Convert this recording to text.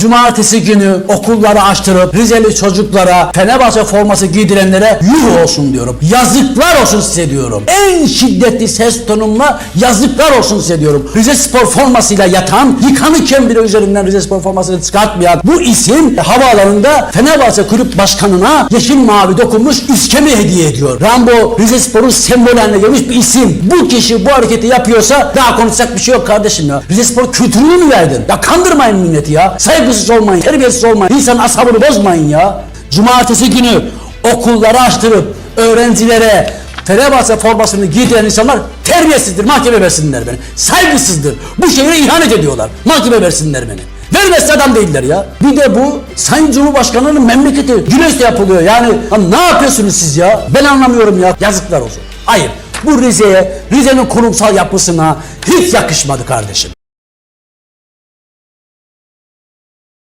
Cumartesi günü okulları açtırıp Rizeli çocuklara Fenerbahçe forması giydirenlere yuh olsun diyorum. Yazıklar olsun size diyorum. En şiddetli ses tonumla yazıklar olsun size diyorum. Rize Spor formasıyla yatan, yıkanırken bile üzerinden Rize Spor formasını çıkartmayan bu isim havaalanında Fenerbahçe kulüp başkanına yeşil mavi dokunmuş iskemi hediye ediyor. Rambo Rize Spor'un sembolü haline gelmiş bir isim. Bu kişi bu hareketi yapıyorsa daha konuşacak bir şey yok kardeşim ya. Rize Spor kültürünü mü verdin? Ya kandırmayın milleti ya. Saygısız olmayın, terbiyesiz olmayın. İnsanın asabını bozmayın ya. Cumartesi günü okulları açtırıp öğrencilere Fenerbahçe formasını giydiren insanlar terbiyesizdir. Mahkeme versinler beni. Saygısızdır. Bu şehre ihanet ediyorlar. Mahkeme versinler beni. Vermezse adam değiller ya. Bir de bu Sayın Cumhurbaşkanı'nın memleketi Güneş'te yapılıyor. Yani lan ne yapıyorsunuz siz ya? Ben anlamıyorum ya. Yazıklar olsun. Hayır. Bu Rize'ye, Rize'nin kurumsal yapısına hiç yakışmadı kardeşim.